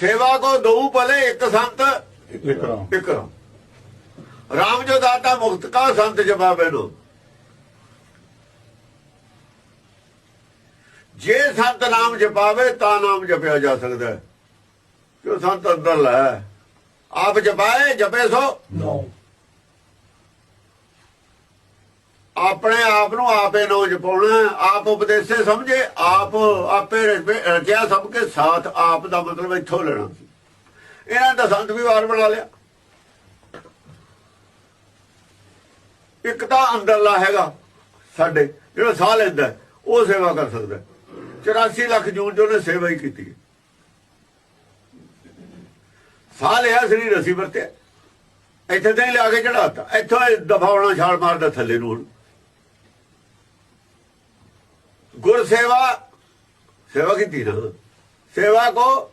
ਸੇਵਾ ਕੋ ਦਊ ਭਲੇ ਇੱਕ ਸੰਤ ਇੱਕ ਰਾਮ ਰਾਮ ਜੋ ਦਾਤਾ ਮੁਕਤ ਕਾ ਸੰਤ ਜਪਾਵੇ ਨੂੰ ਜੇ ਸੰਤ ਨਾਮ ਜਪਾਵੇ ਤਾਂ ਨਾਮ ਜਪਿਆ ਜਾ ਸਕਦਾ ਜੋ ਸੰਤ ਅੰਦਰ ਲੈ ਆਪ ਜਪਾਏ ਜਪੇ ਸੋ। ਨੋ। ਆਪਣੇ ਆਪ ਨੂੰ ਆਪੇ ਨੋ ਪਾਉਣਾ, ਆਪ ਉਪਦੇਸੇ ਸਮਝੇ, ਆਪ ਆਪੇ ਰਚੇ- ਰਚਿਆ ਸਭ ਕੇ ਸਾਥ, ਆਪ ਦਾ ਮਤਲਬ ਇੱਥੋਂ ਲੈਣਾ ਇਹਨਾਂ ਦਾ ਸੰਤ ਵੀ ਵਾਰ ਬਣਾ ਲਿਆ। ਇੱਕ ਤਾਂ ਅੰਦਰਲਾ ਹੈਗਾ ਸਾਡੇ, ਜਿਹੜਾ ਸਾਹ ਲੈਂਦਾ, ਉਹ ਸੇਵਾ ਕਰ ਸਕਦਾ। ਹੈ। 84 ਲੱਖ ਜੂਨ ਜੋ ਨੇ ਸੇਵਾ ਹੀ ਕੀਤੀ ਸਾਹ ਲਿਆ, ਸਰੀਰ ਅਸੀਂ ਵਰਤਿਆ। ਇੱਥੇ ਤਾਂ ਹੀ ਲਿਆ ਕੇ ਚੜਾਤਾ ਇੱਥੋਂ ਇਹ ਦਫਾਉਣਾ ਛਾਲ ਮਾਰਦਾ ਥੱਲੇ ਨੂੰ ਗੁਰ ਸੇਵਾ ਸੇਵਾ ਕੀਤੀ ਨਾ। ਸੇਵਾ ਕੋ